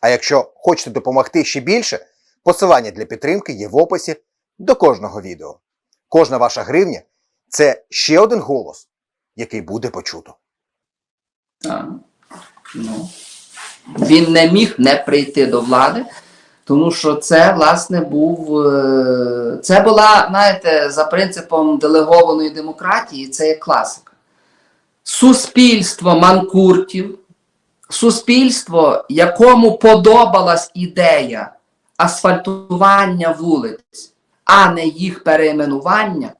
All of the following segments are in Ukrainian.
А якщо хочете допомогти ще більше, посилання для підтримки є в описі до кожного відео. Кожна ваша гривня це ще один голос, який буде почуто. Так. Ну. Він не міг не прийти до влади, тому що це, власне, був. е, Це була, знаєте, за принципом делегованої демократії, це є класика. Суспільство манкуртів, суспільство, якому подобалась ідея асфальтування вулиць, а не їх перейменування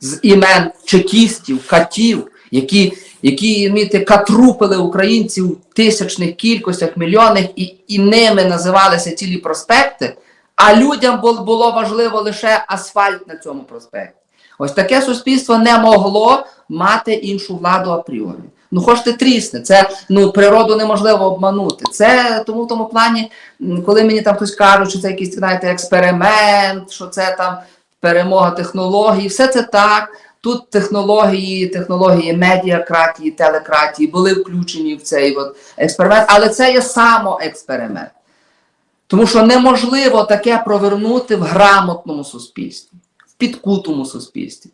з імен чекістів, катів, які, які міти, катрупили українців в тисячних кількостях, мільйонах, і, і ними називалися цілі проспекти, а людям було важливо лише асфальт на цьому проспекті. Ось таке суспільство не могло мати іншу владу апріорі. Ну, хочете трісне, це ну, природу неможливо обманути. Це тому в тому плані, коли мені там хтось каже, що це якийсь знаєте, експеримент, що це там перемога технологій, все це так. Тут технології, технології медіакратії, телекратії були включені в цей от експеримент, але це є самоексперимент. Тому що неможливо таке провернути в грамотному суспільстві, в підкутому суспільстві,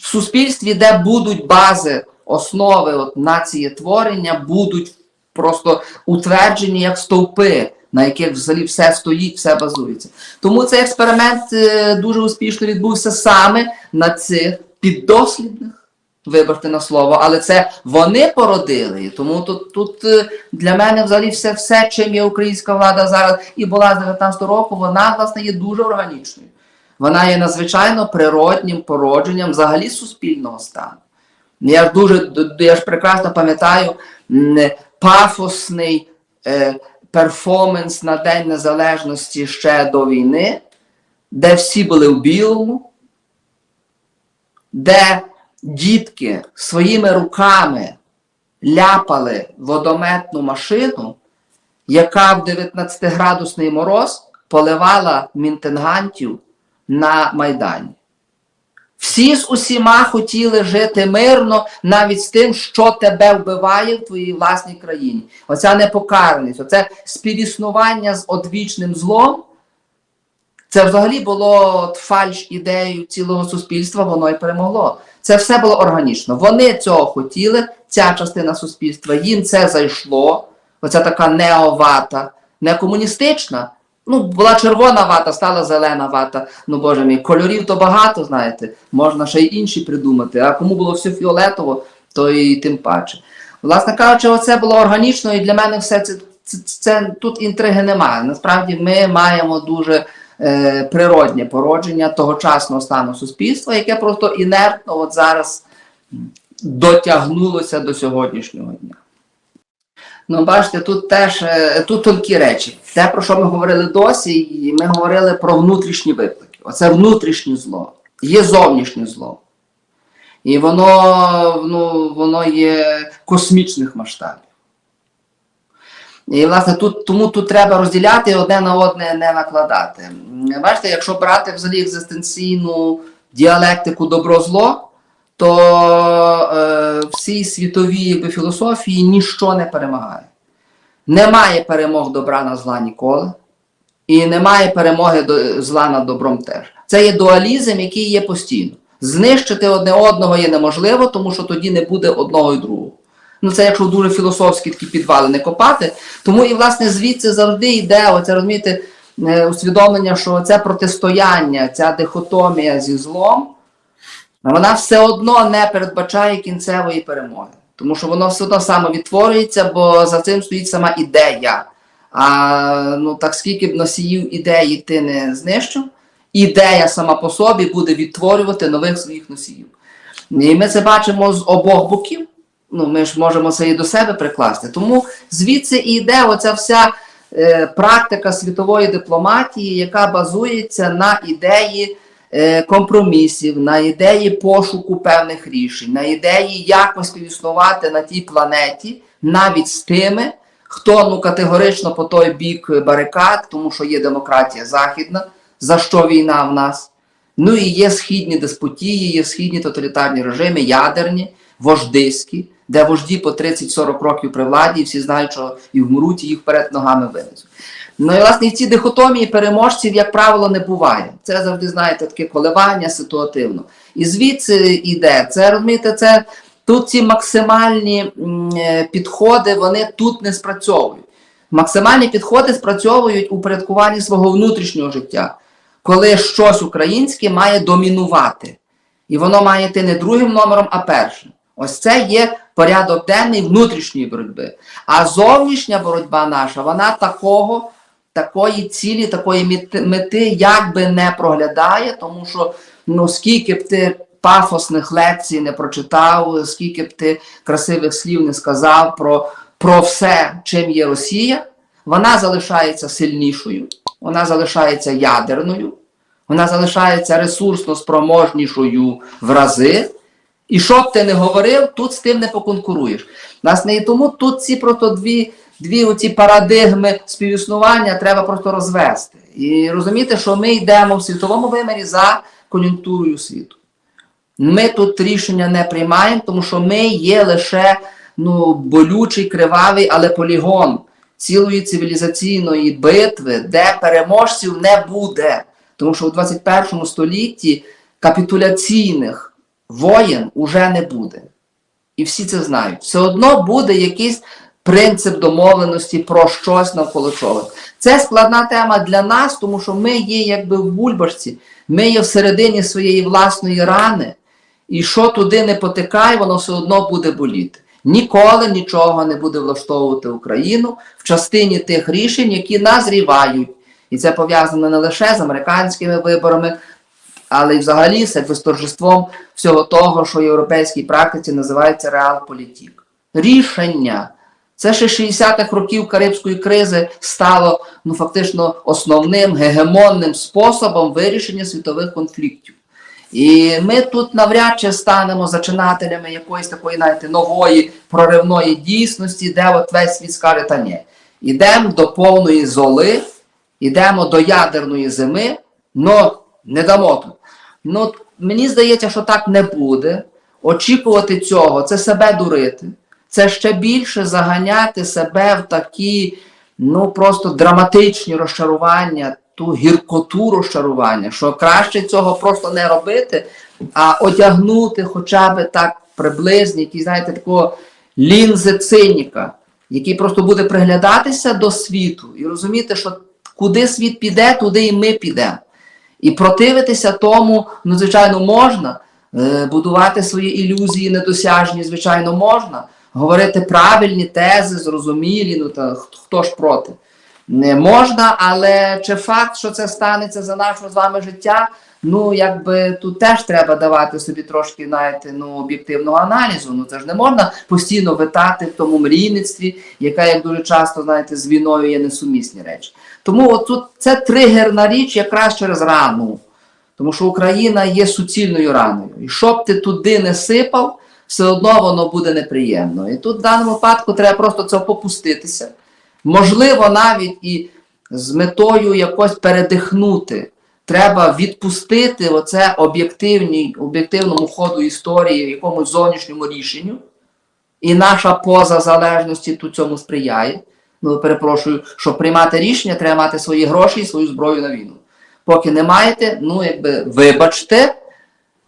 в суспільстві, де будуть бази, основи от, націєтворення, будуть просто утверджені як стовпи, на яких взагалі все стоїть, все базується. Тому цей експеримент е, дуже успішно відбувся саме на цих піддослідних. Вибачте на слово, але це вони породили. Тому тут, тут е, для мене взагалі все, все, чим є українська влада зараз і була з 19 року, вона власне є дуже органічною. Вона є надзвичайно природнім породженням взагалі суспільного стану. Я ж дуже я ж прекрасно пам'ятаю пафосний е, перформанс на День Незалежності ще до війни, де всі були в білому, де дітки своїми руками ляпали водометну машину, яка в 19-градусний мороз поливала мінтенгантів на Майдані. Всі з усіма хотіли жити мирно, навіть з тим, що тебе вбиває в твоїй власній країні. Оця непокараність, оце співіснування з одвічним злом. Це взагалі було фальш ідеєю цілого суспільства, воно і перемогло. Це все було органічно. Вони цього хотіли, ця частина суспільства, їм це зайшло. Оця така неовата, не комуністична. Ну, була червона вата, стала зелена вата. Ну, боже мій, кольорів то багато, знаєте, можна ще й інші придумати. А кому було все фіолетово, то і тим паче. Власне кажучи, оце було органічно, і для мене все це, це, це тут інтриги немає. Насправді ми маємо дуже е, природнє породження тогочасного стану суспільства, яке просто інертно от зараз дотягнулося до сьогоднішнього дня. Ну, бачите, тут теж е, тут тонкі речі. Те, про що ми говорили досі, і ми говорили про внутрішні виклики. Оце внутрішнє зло. Є зовнішнє зло. І воно, ну, воно є космічних масштабів. І, власне, тут, тому тут треба розділяти одне на одне не накладати. Бачите, якщо брати взагалі екзистенційну діалектику добро-зло, то е, всій світовій філософії ніщо не перемагає. Немає перемог добра на зла ніколи, і немає перемоги до, зла над добром теж. Це є дуалізм, який є постійно. Знищити одне одного є неможливо, тому що тоді не буде одного і другого. Ну, це якщо дуже філософські такі підвали не копати. Тому і, власне, звідси завжди йде, оце розумієте, е, усвідомлення, що це протистояння, ця дихотомія зі злом, вона все одно не передбачає кінцевої перемоги. Тому що воно все одно самовідтворюється, бо за цим стоїть сама ідея. А ну так скільки б носіїв ідеї ти не знищив, ідея сама по собі буде відтворювати нових своїх носіїв. І ми це бачимо з обох боків. Ну, ми ж можемо це і до себе прикласти. Тому звідси і йде оця вся е, практика світової дипломатії, яка базується на ідеї компромісів, на ідеї пошуку певних рішень, на ідеї якось співіснувати на тій планеті, навіть з тими, хто ну категорично по той бік барикад, тому що є демократія західна, за що війна в нас. Ну і є східні деспотії, є східні тоталітарні режими, ядерні, вождиські, де вожді по 30-40 років при владі, і всі знають, що і вмруть, і їх вперед ногами винесуть. Ну і власне в цій дихотомії переможців, як правило, не буває. Це завжди, знаєте, таке коливання ситуативно. І звідси йде. Це розумієте, це тут ці максимальні е, підходи, вони тут не спрацьовують. Максимальні підходи спрацьовують у порядкуванні свого внутрішнього життя, коли щось українське має домінувати. І воно має йти не другим номером, а першим. Ось це є порядок денний внутрішньої боротьби. А зовнішня боротьба наша, вона такого, такої цілі, такої мети, як би не проглядає, тому що ну, скільки б ти пафосних лекцій не прочитав, скільки б ти красивих слів не сказав про, про все, чим є Росія, вона залишається сильнішою, вона залишається ядерною, вона залишається ресурсно спроможнішою в рази. І що б ти не говорив, тут з тим не поконкуруєш. Нас не і тому тут ці просто дві, дві оці парадигми співіснування треба просто розвести. І розуміти, що ми йдемо в світовому вимірі за кон'юнктурою світу. Ми тут рішення не приймаємо, тому що ми є лише ну, болючий, кривавий, але полігон цілої цивілізаційної битви, де переможців не буде. Тому що у 21 столітті капітуляційних воєн уже не буде. І всі це знають. Все одно буде якийсь принцип домовленості про щось навколо чогось. Це складна тема для нас, тому що ми є якби в бульбашці, ми є всередині своєї власної рани, і що туди не потикає, воно все одно буде боліти. Ніколи нічого не буде влаштовувати Україну в частині тих рішень, які назрівають. І це пов'язано не лише з американськими виборами, але й взагалі з торжеством всього того, що в європейській практиці називається реалполітік. Рішення. Це ще 60-х років Карибської кризи стало ну, фактично основним гегемонним способом вирішення світових конфліктів. І ми тут навряд чи станемо зачинателями якоїсь такої, знаєте, нової проривної дійсності, де от весь світ скаже, та ні. Ідемо до повної золи, ідемо до ядерної зими, но не дамо тут. Ну, мені здається, що так не буде. Очікувати цього це себе дурити, це ще більше заганяти себе в такі, ну просто драматичні розчарування, ту гіркоту розчарування, що краще цього просто не робити, а одягнути хоча б так приблизно, якісь, знаєте, такого лінзи циніка, який просто буде приглядатися до світу і розуміти, що куди світ піде, туди і ми підемо. І противитися тому, ну, звичайно, можна. Е, Будувати свої ілюзії недосяжні, звичайно, можна. Говорити правильні тези, зрозумілі, ну та хто- ж проти. Не можна, але чи факт, що це станеться за нашого з вами життя, ну якби тут теж треба давати собі трошки, знаєте, ну, об'єктивного аналізу. Ну це ж не можна постійно витати в тому мрійництві, яка, як дуже часто, знаєте, з війною є несумісні речі. Тому от тут це тригерна річ якраз через рану. Тому що Україна є суцільною раною. І що б ти туди не сипав, все одно воно буде неприємно. І тут в даному випадку треба просто це попуститися. Можливо, навіть і з метою якось передихнути. Треба відпустити оце об'єктивному ходу історії, якомусь зовнішньому рішенню. І наша поза залежності тут цьому сприяє. Ну, перепрошую, щоб приймати рішення, треба мати свої гроші і свою зброю на війну. Поки не маєте, ну якби вибачте,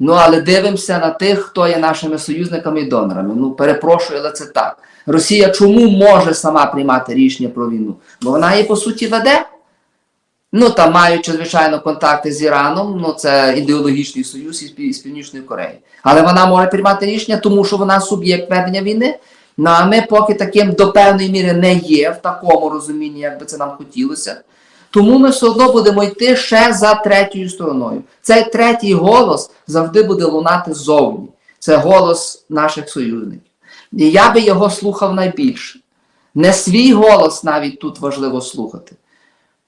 ну але дивимося на тих, хто є нашими союзниками і донорами. Ну, перепрошую, але це так. Росія чому може сама приймати рішення про війну? Бо вона її по суті веде. Ну, там маючи, звичайно, контакти з Іраном, ну це ідеологічний союз із, Північної Кореї. Але вона може приймати рішення, тому що вона суб'єкт ведення війни. Ну а ми поки таким до певної міри не є в такому розумінні, як би це нам хотілося. Тому ми все одно будемо йти ще за третьою стороною. Цей третій голос завжди буде лунати ззовні. Це голос наших союзників. І я би його слухав найбільше. Не свій голос навіть тут важливо слухати,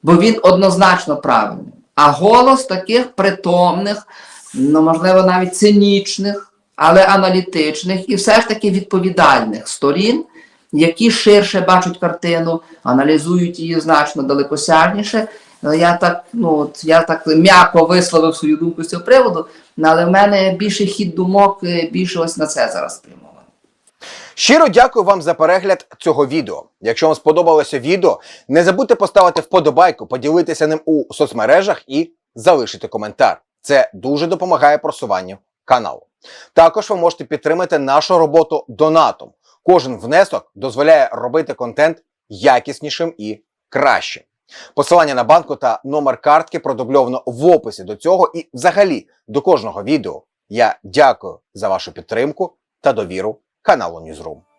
бо він однозначно правильний. А голос таких притомних, ну можливо, навіть цинічних, але аналітичних і все ж таки відповідальних сторін, які ширше бачать картину, аналізують її значно далекосяжніше. Ну, Я так, ну, от, я так м'яко висловив свою думку з цього приводу, але в мене більше хід думок, е, більше ось на це зараз спрямований. Щиро дякую вам за перегляд цього відео. Якщо вам сподобалося відео, не забудьте поставити вподобайку, поділитися ним у соцмережах і залишити коментар. Це дуже допомагає просуванню каналу. Також ви можете підтримати нашу роботу донатом. Кожен внесок дозволяє робити контент якіснішим і кращим. Посилання на банку та номер картки продубльовано в описі до цього і взагалі до кожного відео. Я дякую за вашу підтримку та довіру каналу Newsroom.